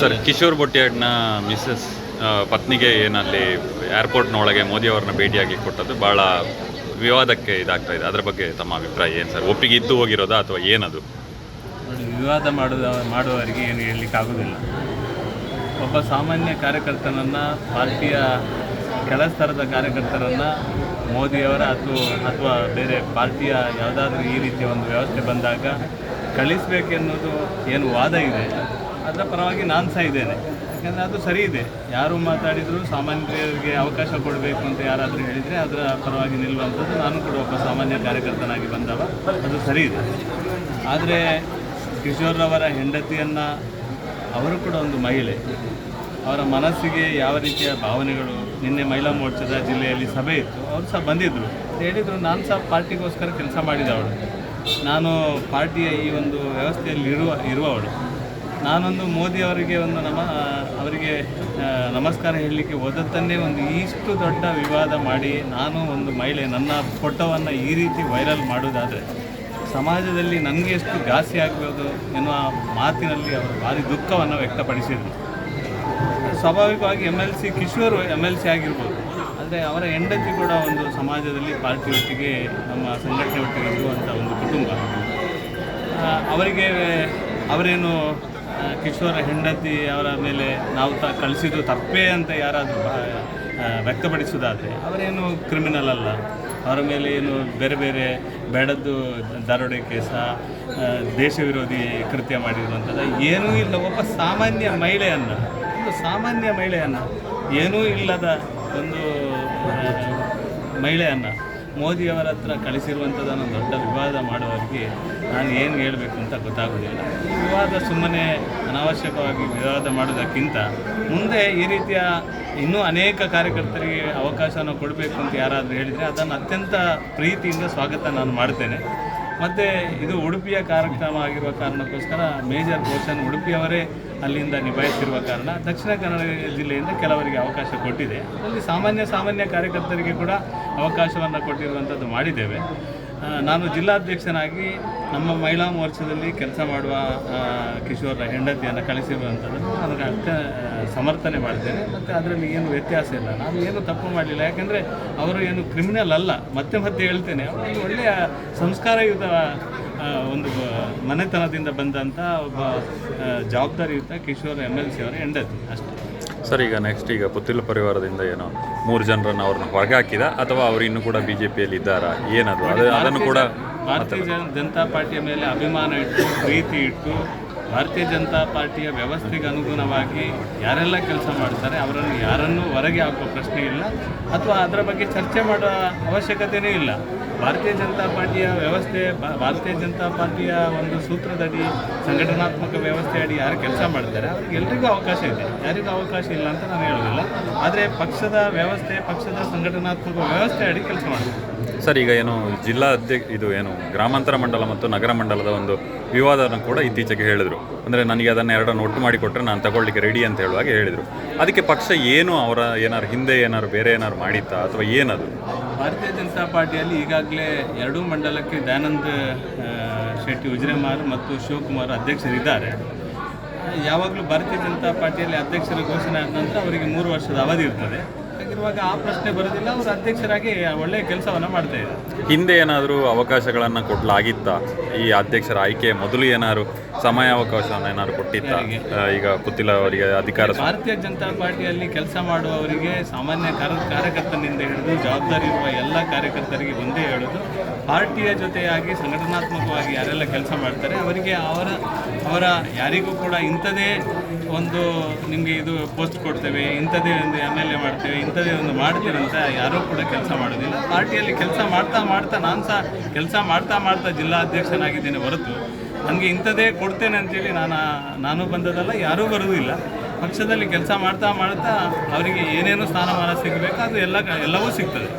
Sir Kishore ಬೊಟ್ಟಿಯಾಡ್ನ missus ಪತ್ನಿಗೆ ಏನಲ್ಲಿ ಏರ್ಪೋರ್ಟ್ನೊಳಗೆ ಮೋದಿ ಅವರನ್ನ ಭೇಟಿಯಾಗಿ ಕೊಟ್ಟದ್ದು ಭಾಳ ವಿವಾದಕ್ಕೆ ಇದಾಗ್ತಾ ಇದೆ. ಅದರ ಬಗ್ಗೆ ತಮ್ಮ ಅಭಿಪ್ರಾಯ ಏನು ಸರ್? ಒಪ್ಪಿಗೆ ಇದ್ದು ಹೋಗಿರೋದಾ ಅಥವಾ ಏನದು? ವಿವಾದ ಮಾಡುವ ಮಾಡುವವರಿಗೆ ಏನು ಹೇಳಲಿಕ್ಕೆ ಆಗೋದಿಲ್ಲ. ಒಬ್ಬ ಸಾಮಾನ್ಯ ಕಾರ್ಯಕರ್ತನನ್ನು, ಪಾರ್ಟಿಯ ಕೆಳ ಸ್ತರದ ಕಾರ್ಯಕರ್ತರನ್ನು ಮೋದಿಯವರ ಅಥವಾ ಅಥವಾ ಬೇರೆ ಪಾರ್ಟಿಯ ಯಾವುದಾದ್ರೂ ಈ ರೀತಿಯ ಒಂದು ವ್ಯವಸ್ಥೆ ಬಂದಾಗ ಕಳಿಸಬೇಕೆನ್ನುವುದು ಏನು ವಾದ ಇದೆ. ಅದರ ಪರವಾಗಿ ನಾನು ಸಹ ಇದ್ದೇನೆ. ಯಾಕಂದರೆ ಅದು ಸರಿ ಇದೆ. ಯಾರು ಮಾತಾಡಿದರೂ ಸಾಮಾನ್ಯರಿಗೆ ಅವಕಾಶ ಕೊಡಬೇಕು ಅಂತ ಯಾರಾದರೂ ಹೇಳಿದರೆ ಅದರ ಪರವಾಗಿ ನಿಲ್ಲುವಂಥದ್ದು ನಾನು ಕೂಡ ಒಬ್ಬ ಸಾಮಾನ್ಯ ಕಾರ್ಯಕರ್ತನಾಗಿ ಬಂದವ. ಅದು ಸರಿ ಇದೆ. ಆದರೆ ಕಿಶೋರ್ರವರ ಹೆಂಡತಿಯನ್ನು ಅವರು ಕೂಡ ಒಂದು ಮಹಿಳೆ. ಅವರ ಮನಸ್ಸಿಗೆ ಯಾವ ರೀತಿಯ ಭಾವನೆಗಳು ನಿನ್ನೆ ಮಹಿಳಾ ಮೋರ್ಚಾದ ಜಿಲ್ಲೆಯಲ್ಲಿ ಸಭೆ ಇತ್ತು. ಅವರು ಸಹ ಬಂದಿದ್ದರು ಹೇಳಿದರು, ನಾನು ಸಹ ಪಾರ್ಟಿಗೋಸ್ಕರ ಕೆಲಸ ಮಾಡಿದವಳು. ನಾನು ಪಾರ್ಟಿಯ ಈ ಒಂದು ವ್ಯವಸ್ಥೆಯಲ್ಲಿ ಇರುವ, ಇರುವವಳು. ನಾನೊಂದು ಮೋದಿ ಅವರಿಗೆ ಒಂದು ನಮ ಅವರಿಗೆ ನಮಸ್ಕಾರ ಹೇಳಲಿಕ್ಕೆ ಹೋದದ್ದನ್ನೇ ಒಂದು ಇಷ್ಟು ದೊಡ್ಡ ವಿವಾದ ಮಾಡಿ ನಾನು ಒಂದು ಮಹಿಳೆ, ನನ್ನ ಫೋಟೋವನ್ನು ಈ ರೀತಿ ವೈರಲ್ ಮಾಡೋದಾದರೆ ಸಮಾಜದಲ್ಲಿ ನನಗೆ ಎಷ್ಟು ಘಾಸಿ ಆಗ್ಬೋದು ಎನ್ನುವ ಮಾತಿನಲ್ಲಿ ಅವರು ಭಾರಿ ದುಃಖವನ್ನು ವ್ಯಕ್ತಪಡಿಸಿದರು. ಸ್ವಾಭಾವಿಕವಾಗಿ M L C Kishore M L C ಆಗಿರ್ಬೋದು. ಆದರೆ ಅವರ ಹೆಂಡತಿ ಕೂಡ ಒಂದು ಸಮಾಜದಲ್ಲಿ ಪಾರ್ಟಿ ಒಟ್ಟಿಗೆ ನಮ್ಮ ಸಂಘಟನೆ ಒಟ್ಟಿಗೆ ಇರುವಂಥ ಒಂದು ಕುಟುಂಬ. ಅವರಿಗೆ ಅವರೇನು ಕಿಶೋರ ಹೆಂಡತಿ ಅವರ ಮೇಲೆ ನಾವು ತ, ಕಳಿಸಿದ್ದು ತಪ್ಪೇ ಅಂತ ಯಾರಾದರೂ ವ್ಯಕ್ತಪಡಿಸೋದಾದರೆ ಅವರೇನು ಕ್ರಿಮಿನಲ್ ಅಲ್ಲ. ಅವರ ಮೇಲೆ ಏನು ಬೇರೆ ಬೇರೆ ಬೇಡದ್ದು ದರೋಡೆ ಕೇಸ ದೇಶ ವಿರೋಧಿ ಕೃತ್ಯ ಮಾಡಿರುವಂಥದ್ದು, ಏನೂ ಇಲ್ಲ. ಒಬ್ಬ ಸಾಮಾನ್ಯ ಮಹಿಳೆಯನ್ನು, ಒಂದು ಸಾಮಾನ್ಯ ಮಹಿಳೆಯನ್ನು ಏನೂ ಇಲ್ಲದ ಒಂದು ಮಹಿಳೆಯನ್ನು ಮೋದಿಯವರ ಹತ್ರ ಕಳಿಸಿರುವಂಥದ್ದನ್ನು ದೊಡ್ಡ ವಿವಾದ ಮಾಡುವವರಿಗೆ ನಾನು ಏನು ಹೇಳಬೇಕು ಅಂತ ಗೊತ್ತಾಗೋದಿಲ್ಲ ವಿವಾದ ಸುಮ್ಮನೆ ಅನಾವಶ್ಯಕವಾಗಿ ವಿವಾದ ಮಾಡೋದಕ್ಕಿಂತ ಮುಂದೆ ಈ ರೀತಿಯ ಇನ್ನೂ ಅನೇಕ ಕಾರ್ಯಕರ್ತರಿಗೆ ಅವಕಾಶವನ್ನು ಕೊಡಬೇಕು ಅಂತ ಯಾರಾದರೂ ಹೇಳಿದರೆ ಅದನ್ನು ಅತ್ಯಂತ ಪ್ರೀತಿಯಿಂದ ಸ್ವಾಗತ ನಾನು ಮಾಡ್ತೇನೆ. ಮತ್ತು ಇದು ಉಡುಪಿಯ ಕಾರ್ಯಕ್ರಮ ಆಗಿರುವ ಕಾರಣಕ್ಕೋಸ್ಕರ ಮೇಜರ್ ಪೋರ್ಷನ್ ಉಡುಪಿಯವರೇ ಅಲ್ಲಿಂದ ನಿಭಾಯಿಸಿರುವ ಕಾರಣ ದಕ್ಷಿಣ ಕನ್ನಡ ಜಿಲ್ಲೆಯಿಂದ ಕೆಲವರಿಗೆ ಅವಕಾಶ ಕೊಟ್ಟಿದೆ. ಅಲ್ಲಿ ಸಾಮಾನ್ಯ ಸಾಮಾನ್ಯ ಕಾರ್ಯಕರ್ತರಿಗೆ ಕೂಡ ಅವಕಾಶವನ್ನು ಕೊಟ್ಟಿರುವಂಥದ್ದು ಮಾಡಿದ್ದೇವೆ. ನಾನು ಜಿಲ್ಲಾಧ್ಯಕ್ಷನಾಗಿ ನಮ್ಮ ಮಹಿಳಾ ಮೋರ್ಚಾದಲ್ಲಿ ಕೆಲಸ ಮಾಡುವ ಕಿಶೋರ ಹೆಂಡತಿಯನ್ನು ಕಳಿಸಿರುವಂಥದ್ದನ್ನು ಅದಕ್ಕೆ ಅರ್ಥ ಸಮರ್ಥನೆ ಮಾಡ್ತೇನೆ ಮತ್ತು ಅದರಲ್ಲಿ ಏನು ವ್ಯತ್ಯಾಸ ಇಲ್ಲ. ನಾನು ಏನು ತಪ್ಪು ಮಾಡಲಿಲ್ಲ. ಯಾಕೆಂದರೆ ಅವರು ಏನು ಕ್ರಿಮಿನಲ್ ಅಲ್ಲ. ಮತ್ತೆ ಮತ್ತೆ ಹೇಳ್ತೇನೆ. ಅವರು ಒಳ್ಳೆಯ ಸಂಸ್ಕಾರಯುತ ಒಂದು ಮನೆತನದಿಂದ ಬಂದಂಥ ಒಬ್ಬ ಜವಾಬ್ದಾರಿಯುತ ಕಿಶೋರ್ ಎಂ ಎಲ್ ಸಿ ಅವರ ಹೆಂಡತಿ. ಅಷ್ಟೇ. ಸರ್ ಈಗ ನೆಕ್ಸ್ಟ್ ಈಗ ಪುತ್ತಿಲ ಪರಿವಾರದಿಂದ ಏನೋ ಮೂರು ಜನರನ್ನು ಅವ್ರನ್ನ ಹೊರಗೆ ಹಾಕಿದ ಅಥವಾ ಅವರು ಇನ್ನೂ ಕೂಡ ಬಿ ಜೆ ಪಿಯಲ್ಲಿ ಇದ್ದಾರಾ? ಏನದು? ಅದು ಅದನ್ನು ಕೂಡ ಭಾರತೀಯ ಜನ ಜನತಾ ಪಾರ್ಟಿಯ ಮೇಲೆ ಅಭಿಮಾನ ಇಟ್ಟು ಪ್ರೀತಿ ಇಟ್ಟು ಭಾರತೀಯ ಜನತಾ ಪಾರ್ಟಿಯ ವ್ಯವಸ್ಥೆಗೆ ಅನುಗುಣವಾಗಿ ಯಾರೆಲ್ಲ ಕೆಲಸ ಮಾಡ್ತಾರೆ ಅವರನ್ನು ಯಾರನ್ನೂ ಹೊರಗೆ ಹಾಕುವ ಪ್ರಶ್ನೆ ಇಲ್ಲ. ಅಥವಾ ಅದರ ಬಗ್ಗೆ ಚರ್ಚೆ ಮಾಡುವ ಅವಶ್ಯಕತೆಯೇ ಇಲ್ಲ. ಭಾರತೀಯ ಜನತಾ ಪಾರ್ಟಿಯ ವ್ಯವಸ್ಥೆ ಭಾರತೀಯ ಜನತಾ ಪಾರ್ಟಿಯ ಒಂದು ಸೂತ್ರದಡಿ, ಸಂಘಟನಾತ್ಮಕ ವ್ಯವಸ್ಥೆ ಅಡಿ ಯಾರು ಕೆಲಸ ಮಾಡ್ತಾರೆ ಅವ್ರಿಗೆ ಎಲ್ರಿಗೂ ಅವಕಾಶ ಇದೆ. ಯಾರಿಗೂ ಅವಕಾಶ ಇಲ್ಲ ಅಂತ ನಾನು ಹೇಳೋದಿಲ್ಲ ಆದರೆ ಪಕ್ಷದ ವ್ಯವಸ್ಥೆ, ಪಕ್ಷದ ಸಂಘಟನಾತ್ಮಕ ವ್ಯವಸ್ಥೆ ಅಡಿ ಕೆಲಸ ಮಾಡ್ತಾರೆ. ಸರ್, ಈಗ ಏನು ಜಿಲ್ಲಾ ಅಧ್ಯಕ್ಷ, ಇದು ಏನು ಗ್ರಾಮಾಂತರ ಮಂಡಲ ಮತ್ತು ನಗರ ಮಂಡಲದ ಒಂದು ವಿವಾದವನ್ನು ಕೂಡ ಇತ್ತೀಚೆಗೆ ಹೇಳಿದರು. ಅಂದರೆ ನನಗೆ ಅದನ್ನು ಎರಡನ್ನು ಒಟ್ಟು ಮಾಡಿಕೊಟ್ರೆ ನಾನು ತಗೊಳ್ಳಿಕ್ಕೆ ರೆಡಿ ಅಂತ ಹೇಳುವಾಗ ಹೇಳಿದರು. ಅದಕ್ಕೆ ಪಕ್ಷ ಏನು ಅವರ ಏನಾರು ಹಿಂದೆ ಏನಾದ್ರು ಬೇರೆ ಏನಾದ್ರು ಮಾಡಿತ್ತಾ ಅಥವಾ ಏನದು? ಭಾರತೀಯ ಜನತಾ ಪಾರ್ಟಿಯಲ್ಲಿ ಈಗಾಗಲೇ ಎರಡೂ ಮಂಡಲಕ್ಕೆ ದಯಾನಂದ್ ಶೆಟ್ಟಿ ಉಜ್ರೆಮಾರ್ ಮತ್ತು ಶಿವಕುಮಾರ್ ಅಧ್ಯಕ್ಷರಿದ್ದಾರೆ. ಯಾವಾಗಲೂ ಭಾರತೀಯ ಜನತಾ ಪಾರ್ಟಿಯಲ್ಲಿ ಅಧ್ಯಕ್ಷರ ಘೋಷಣೆ ಆದ ನಂತರ ಅವರಿಗೆ ಮೂರು ವರ್ಷದ ಅವಧಿ ಇರ್ತದೆ. ಹಾಗಿರುವಾಗ ಆ ಪ್ರಶ್ನೆ ಬರೋದಿಲ್ಲ. ಅವರು ಅಧ್ಯಕ್ಷರಾಗಿ ಒಳ್ಳೆಯ ಕೆಲಸವನ್ನು ಮಾಡ್ತಾ ಇದ್ದಾರೆ. ಹಿಂದೆ ಏನಾದರೂ ಅವಕಾಶಗಳನ್ನು ಕೊಡಲಾಗಿತ್ತ? ಈ ಅಧ್ಯಕ್ಷರ ಆಯ್ಕೆ ಮೊದಲು ಏನಾದ್ರು ಸಮಯಾವಕಾಶವನ್ನು ಏನಾದ್ರು ಕೊಟ್ಟಿತ್ತ? ಈಗ ಪುತ್ತಿಲ ಅವರಿಗೆ ಅಧಿಕಾರ ಭಾರತೀಯ ಜನತಾ ಪಾರ್ಟಿಯಲ್ಲಿ ಕೆಲಸ ಮಾಡುವವರಿಗೆ ಸಾಮಾನ್ಯ ಕಾರ್ಯ ಕಾರ್ಯಕರ್ತನಿಂದ ಹಿಡಿದು ಜವಾಬ್ದಾರಿ ಇರುವ ಎಲ್ಲ ಕಾರ್ಯಕರ್ತರಿಗೆ ಒಂದೇ ಹೇಳೋದು. ಪಾರ್ಟಿಯ ಜೊತೆಯಾಗಿ ಸಂಘಟನಾತ್ಮಕವಾಗಿ ಯಾರೆಲ್ಲ ಕೆಲಸ ಮಾಡ್ತಾರೆ ಅವರಿಗೆ ಅವರ ಅವರ ಯಾರಿಗೂ ಕೂಡ ಇಂಥದೇ ಒಂದು ನಿಮಗೆ ಇದು ಪೋಸ್ಟ್ ಕೊಡ್ತೇವೆ ಇಂಥದೇ ಒಂದು ಎಂ ಎಲ್ ಎ ಮಾಡ್ತೇವೆ ಇಂಥದೇ ಒಂದು ಮಾಡ್ತೀರಂತ ಯಾರೂ ಕೂಡ ಕೆಲಸ ಮಾಡೋದಿಲ್ಲ. ಪಾರ್ಟಿಯಲ್ಲಿ ಕೆಲಸ ಮಾಡ್ತಾ ಮಾಡ್ತಾ ನಾನು ಸಹ ಕೆಲಸ ಮಾಡ್ತಾ ಮಾಡ್ತಾ ಜಿಲ್ಲಾಧ್ಯಕ್ಷನಾಗಿದ್ದೇನೆ ಹೊರತು. ನನಗೆ ಇಂಥದ್ದೇ ಕೊಡ್ತೇನೆ ಅಂತೇಳಿ ನಾನು ನಾನು ಬಂದದಲ್ಲ ಯಾರೂ ಬರೋದಿಲ್ಲ ಪಕ್ಷದಲ್ಲಿ ಕೆಲಸ ಮಾಡ್ತಾ ಮಾಡ್ತಾ ಅವರಿಗೆ ಏನೇನು ಸ್ಥಾನಮಾನ ಸಿಗಬೇಕು ಅದು ಎಲ್ಲ, ಎಲ್ಲವೂ ಸಿಗ್ತದೆ.